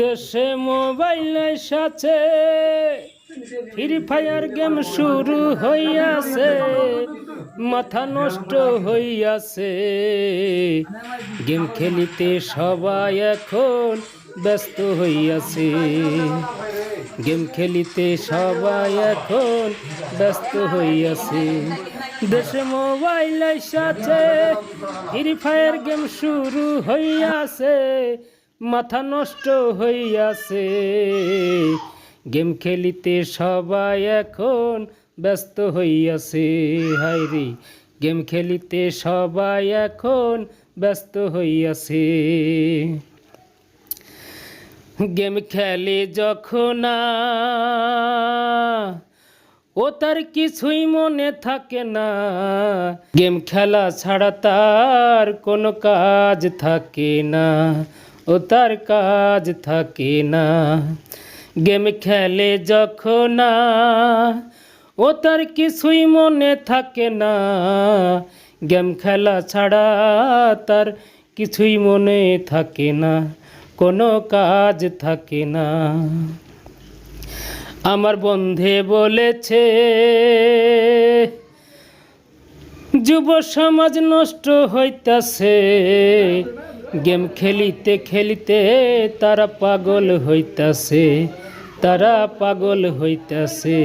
দেশে মোবাইল সাথে free fire game শুরু হইয়াছে। মাথা নষ্ট হইয়াছে। গেম খেলিতে সবাই এখন ব্যস্ত হইয়াছে। গেম খেলিতে সবাই এখন ব্যস্ত হইয়াছে। দেশে মোবাইল সাথে ফ্রি ফায়ার গেম শুরু হইয়াছে, মাথা নষ্ট হইয়াছে। গেম খেলিতে সবাই এখন ব্যস্ত হইয়াছে। হাইরি গেম খেলিতে সবাই এখন ব্যস্ত হইয়াছে। গেম খেলে যখন ও তার কিছুই মনে থাকে না। গেম খেলা ছাড়া তার কোনো কাজ থাকে না, ও তার কাজ থাকে না। গেম খেলে যখন ও তার কিছুই মনে থাকে না। গেম খেলা ছাড়া তার কিছুই মনে থাকে না। কোনো কাজ থাকে না। আমার বন্ধে বলেছে, যুব সমাজ নষ্ট হইতাছে। গেম খেলিতে খেলিতে তারা পাগল হইতাছে, তারা পাগল হইতাছে।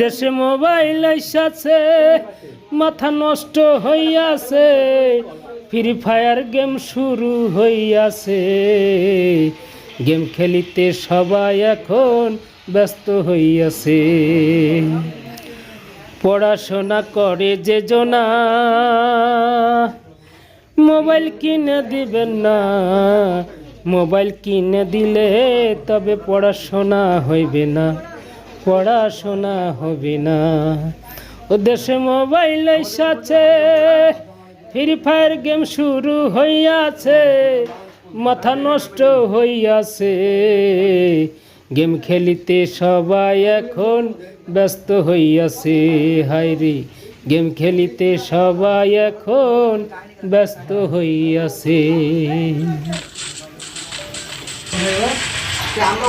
দেশে মোবাইল আইসাছে, মাথা নষ্ট হইয়াছে। ফ্রি ফায়ার গেম শুরু হইয়াছে। গেম খেলিতে সবাই এখন ব্যস্ত হইয়াছে। পড়াশোনা করে যে জনা, মোবাইল কিনে দিবেন না। মোবাইল কিনে দিলে তবে পড়াশোনা হইবে না, পড়াশোনা হবে না। ও দেশে মোবাইল সাথে ফ্রি ফায়ার গেম শুরু হইয়াছে, মাথা নষ্ট হইয়াছে। গেম খেলিতে সবাই এখন ব্যস্ত হইয়াছে হাইরি গেম খেলিতে সবাই এখন ব্যস্ত হইয়াছে। আমরা